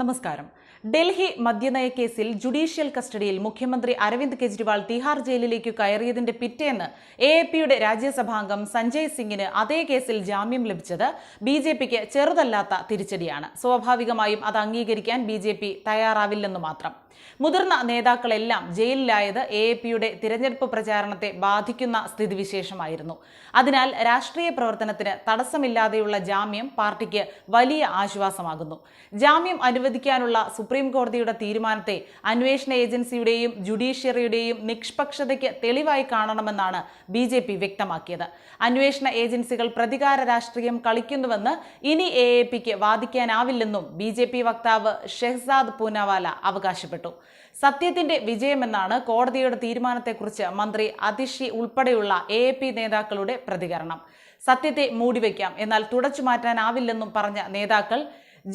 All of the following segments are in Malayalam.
നമസ്കാരം. ഡൽഹി മദ്യനയ കേസിൽ ജുഡീഷ്യൽ കസ്റ്റഡിയിൽ മുഖ്യമന്ത്രി അരവിന്ദ് കെജ്രിവാൾ തിഹാർ ജയിലിലേക്ക് കയറിയതിന്റെ പിറ്റേന്ന് എ എ പിയുടെ രാജ്യസഭാംഗം സഞ്ജയ് സിംഗിന് അതേ കേസിൽ ജാമ്യം ലഭിച്ചത് ബി ജെ പിക്ക് ചെറുതല്ലാത്ത തിരിച്ചടിയാണ്. സ്വാഭാവികമായും അത് അംഗീകരിക്കാൻ ബി ജെ പി തയ്യാറാവില്ലെന്ന് മാത്രം. മുതിർന്ന നേതാക്കളെല്ലാം ജയിലിലായത് എ എ പിയുടെ തിരഞ്ഞെടുപ്പ് പ്രചാരണത്തെ ബാധിക്കുന്ന സ്ഥിതിവിശേഷമായിരുന്നു. അതിനാൽ രാഷ്ട്രീയ പ്രവർത്തനത്തിന് തടസ്സമില്ലാതെയുള്ള ജാമ്യം പാർട്ടിക്ക് വലിയ ആശ്വാസമാകുന്നു. ജാമ്യം അനുവദിക്കാനുള്ള സുപ്രീം കോടതിയുടെ തീരുമാനത്തെ അന്വേഷണ ഏജൻസിയുടെയും ജുഡീഷ്യറിയുടെയും നിഷ്പക്ഷതയ്ക്ക് തെളിവായി കാണണമെന്നാണ് ബി ജെ പി വ്യക്തമാക്കിയത്. അന്വേഷണ ഏജൻസികൾ പ്രതികാര രാഷ്ട്രീയം കളിക്കുന്നുവെന്ന് ഇനി എ എ പിക്ക് വാദിക്കാനാവില്ലെന്നും ബി ജെ പി വക്താവ് ഷെഹ്സാദ് പൂനാവാല അവകാശപ്പെട്ടു. സത്യത്തിന്റെ വിജയമെന്നാണ് കോടതിയുടെ തീരുമാനത്തെക്കുറിച്ച് മന്ത്രി അതിഷി ഉൾപ്പെടെയുള്ള എ നേതാക്കളുടെ പ്രതികരണം. സത്യത്തെ മൂടിവെക്കാം എന്നാൽ തുടച്ചു മാറ്റാനാവില്ലെന്നും പറഞ്ഞ നേതാക്കൾ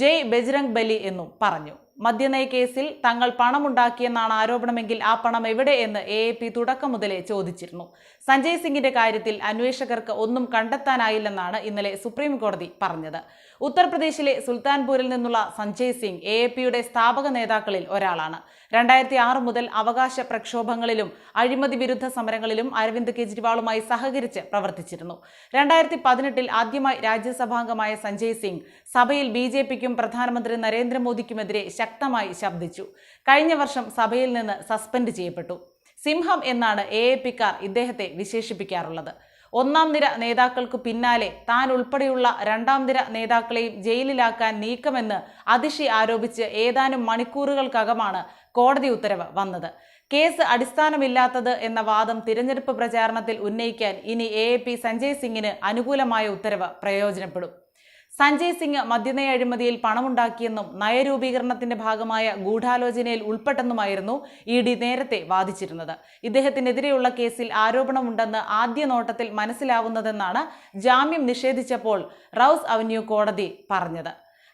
ജയ് ബജ്രംഗ് ബലി എന്നും പറഞ്ഞു. മദ്യനയ കേസിൽ തങ്ങൾ പണമുണ്ടാക്കിയെന്നാണ് ആരോപണമെങ്കിൽ ആ പണം എവിടെ എന്ന് എ എ പി തുടക്കം മുതലേ ചോദിച്ചിരുന്നു. സഞ്ജയ് സിംഗിന്റെ കാര്യത്തിൽ അന്വേഷകർക്ക് ഒന്നും കണ്ടെത്താനായില്ലെന്നാണ് ഇന്നലെ സുപ്രീം കോടതി പറഞ്ഞത്. ഉത്തർപ്രദേശിലെ സുൽത്താൻപൂരിൽ നിന്നുള്ള സഞ്ജയ് സിംഗ് എ എ പിയുടെ സ്ഥാപക നേതാക്കളിൽ ഒരാളാണ്. രണ്ടായിരത്തി ആറ് മുതൽ അവകാശ പ്രക്ഷോഭങ്ങളിലും അഴിമതി വിരുദ്ധ സമരങ്ങളിലും അരവിന്ദ് കെജ്രിവാളുമായി സഹകരിച്ച് പ്രവർത്തിച്ചിരുന്നു. രണ്ടായിരത്തി പതിനെട്ടിൽ ആദ്യമായി രാജ്യസഭാംഗമായ സഞ്ജയ് സിംഗ് സഭയിൽ ബി ജെ പിക്കും പ്രധാനമന്ത്രി നരേന്ദ്രമോദിക്കുമെതിരെ ശക്തമായി ശബ്ദിച്ചു. കഴിഞ്ഞ വർഷം സഭയിൽ നിന്ന് സസ്പെൻഡ് ചെയ്യപ്പെട്ടു. സിംഹം എന്നാണ് എ എ പിക്കാർ ഇദ്ദേഹത്തെ വിശേഷിപ്പിക്കാറുള്ളത്. ഒന്നാം നിര നേതാക്കൾക്ക് പിന്നാലെ താൻ ഉൾപ്പെടെയുള്ള രണ്ടാം നിര നേതാക്കളെയും ജയിലിലാക്കാൻ നീക്കമെന്ന് അതിഷി ആരോപിച്ച് ഏതാനും മണിക്കൂറുകൾക്കകമാണ് കോടതി ഉത്തരവ് വന്നത്. കേസ് അടിസ്ഥാനമില്ലാത്തത് എന്ന വാദം തിരഞ്ഞെടുപ്പ് പ്രചാരണത്തിൽ ഉന്നയിക്കാൻ ഇനി എ സഞ്ജയ് സിംഗിന് അനുകൂലമായ ഉത്തരവ് പ്രയോജനപ്പെടും. സഞ്ജയ് സിംഗ് മദ്യനയ അഴിമതിയിൽ പണമുണ്ടാക്കിയെന്നും നയരൂപീകരണത്തിന്റെ ഭാഗമായ ഗൂഢാലോചനയിൽ ഉൾപ്പെട്ടെന്നുമായിരുന്നു ഇ ഡി നേരത്തെ വാദിച്ചിരുന്നത്. ഇദ്ദേഹത്തിനെതിരെയുള്ള കേസിൽ ആരോപണമുണ്ടെന്ന് ആദ്യ നോട്ടത്തിൽ മനസ്സിലാവുന്നതെന്നാണ് ജാമ്യം നിഷേധിച്ചപ്പോൾ റൌസ് അവന്യൂ കോടതി പറഞ്ഞത്.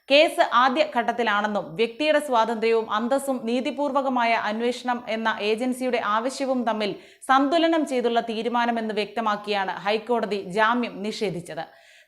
കേസ് ആദ്യ ഘട്ടത്തിലാണെന്നും വ്യക്തിയുടെ സ്വാതന്ത്ര്യവും അന്തസ്സും നീതിപൂർവകമായ അന്വേഷണം എന്ന ഏജൻസിയുടെ ആവശ്യവും തമ്മിൽ സന്തുലനം ചെയ്തുള്ള തീരുമാനമെന്ന് വ്യക്തമാക്കിയാണ് ഹൈക്കോടതി ജാമ്യം നിഷേധിച്ചത്.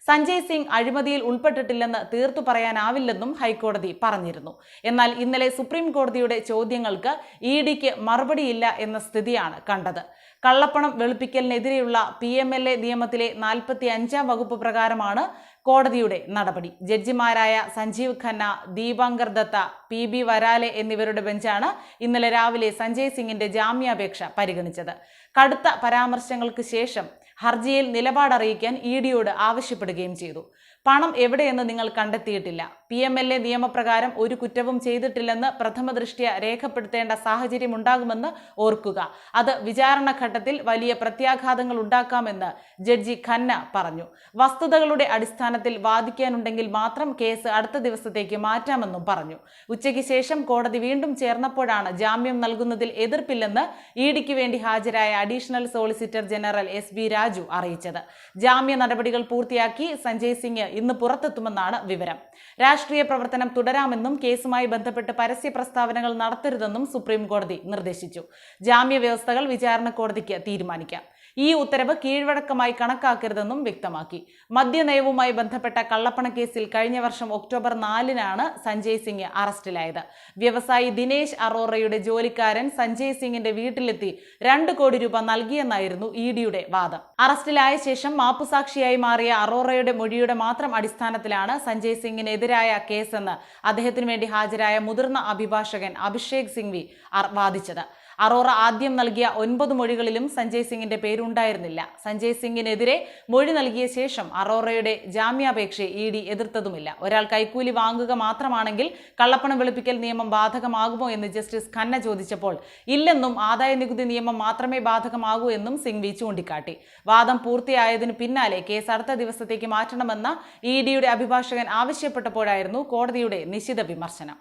സഞ്ജയ് സിംഗ് അഴിമതിയിൽ ഉൾപ്പെട്ടിട്ടില്ലെന്ന് തീർത്തു പറയാനാവില്ലെന്നും ഹൈക്കോടതി പറഞ്ഞിരുന്നു. എന്നാൽ ഇന്നലെ സുപ്രീം കോടതിയുടെ ചോദ്യങ്ങൾക്ക് ഇ ഡിക്ക് മറുപടിയില്ല എന്ന സ്ഥിതിയാണ് കണ്ടത്. കള്ളപ്പണം വെളുപ്പിക്കലിനെതിരെയുള്ള പി എം എൽ എ നിയമത്തിലെ നാൽപ്പത്തി അഞ്ചാം വകുപ്പ് പ്രകാരമാണ് കോടതിയുടെ നടപടി. ജഡ്ജിമാരായ സഞ്ജീവ് ഖന്ന ദീപാങ്കർ ദത്ത പി ബി വരാലെ എന്നിവരുടെ ബെഞ്ചാണ് ഇന്നലെ രാവിലെ സഞ്ജയ് സിംഗിന്റെ ജാമ്യാപേക്ഷ പരിഗണിച്ചത്. കടുത്ത പരാമർശങ്ങൾക്ക് ശേഷം ഹർജിയിൽ നിലപാടറിയിക്കാൻ ഇ ഡിയോട് ആവശ്യപ്പെടുകയും ചെയ്തു. പണം എവിടെയെന്ന് നിങ്ങൾ കണ്ടെത്തിയിട്ടില്ല. പി എം എൽ എ നിയമപ്രകാരം ഒരു കുറ്റവും ചെയ്തിട്ടില്ലെന്ന് പ്രഥമ ദൃഷ്ടിയ രേഖപ്പെടുത്തേണ്ട സാഹചര്യം ഉണ്ടാകുമെന്ന് ഓർക്കുക. അത് വിചാരണഘട്ടത്തിൽ വലിയ പ്രത്യാഘാതങ്ങൾ ഉണ്ടാക്കാമെന്ന് ജഡ്ജി ഖന്ന പറഞ്ഞു. വസ്തുതകളുടെ അടിസ്ഥാനത്തിൽ വാദിക്കാനുണ്ടെങ്കിൽ മാത്രം കേസ് അടുത്ത ദിവസത്തേക്ക് മാറ്റാമെന്നും പറഞ്ഞു. ഉച്ചയ്ക്ക് ശേഷം കോടതി വീണ്ടും ചേർന്നപ്പോഴാണ് ജാമ്യം നൽകുന്നതിൽ എതിർപ്പില്ലെന്ന് ഇഡിക്ക് ഡിക്ക് വേണ്ടി ഹാജരായ additional solicitor general S Raju അറിയിച്ചത്. ജാമ്യ നടപടികൾ പൂർത്തിയാക്കി സഞ്ജയ് സിംഗ് ഇന്ന് പുറത്തെത്തുമെന്നാണ് വിവരം. രാഷ്ട്രീയ പ്രവർത്തനം തുടരാമെന്നും കേസുമായി ബന്ധപ്പെട്ട് പരസ്യ പ്രസ്താവനകൾ നടത്തരുതെന്നും സുപ്രീം കോടതി നിർദ്ദേശിച്ചു. ജാമ്യ വ്യവസ്ഥകൾ വിചാരണ കോടതിക്ക് തീരുമാനിക്കാം. ഈ ഉത്തരവ് കീഴ്വഴക്കമായി കണക്കാക്കരുതെന്നും വ്യക്തമാക്കി. മദ്യനയവുമായി ബന്ധപ്പെട്ട കള്ളപ്പണ കേസിൽ കഴിഞ്ഞ വർഷം ഒക്ടോബർ നാലിനാണ് സഞ്ജയ് സിംഗ് അറസ്റ്റിലായത്. വ്യവസായി ദിനേശ് അറോറയുടെ ജോലിക്കാരൻ സഞ്ജയ് സിംഗിന്റെ വീട്ടിലെത്തി രണ്ട് കോടി രൂപ നൽകിയെന്നായിരുന്നു ഇ ഡിയുടെ വാദം. അറസ്റ്റിലായ ശേഷം മാപ്പുസാക്ഷിയായി മാറിയ അറോറയുടെ മൊഴിയുടെ മാത്രം അടിസ്ഥാനത്തിലാണ് സഞ്ജയ് സിംഗിനെതിരായ കേസെന്ന് അദ്ദേഹത്തിനു വേണ്ടി ഹാജരായ മുതിർന്ന അഭിഭാഷകൻ അഭിഷേക് സിംഗ്വി വാദിച്ചത്. അറോറ ആദ്യം നൽകിയ ഒൻപത് മൊഴികളിലും സഞ്ജയ് സിംഗിന്റെ പേരുണ്ടായിരുന്നില്ല. സഞ്ജയ് സിംഗിനെതിരെ മൊഴി നൽകിയ ശേഷം അറോറയുടെ ജാമ്യാപേക്ഷയെ ഇ ഡി എതിർത്തതുമില്ല. ഒരാൾ കൈക്കൂലി വാങ്ങുക മാത്രമാണെങ്കിൽ കള്ളപ്പണം വെളുപ്പിക്കൽ നിയമം ബാധകമാകുമോ എന്ന് ജസ്റ്റിസ് ഖന്ന ചോദിച്ചപ്പോൾ ഇല്ലെന്നും ആദായ നികുതി നിയമം മാത്രമേ ബാധകമാകൂ എന്നും സിംഗ് സിംഗ്വി ചൂണ്ടിക്കാട്ടി. വാദം പൂർത്തിയായതിനു പിന്നാലെ കേസ് അടുത്ത ദിവസത്തേക്ക് മാറ്റണമെന്ന ഇ ഡിയുടെ അഭിഭാഷകൻ ആവശ്യപ്പെട്ടപ്പോഴായിരുന്നു കോടതിയുടെ നിശിത വിമർശനം.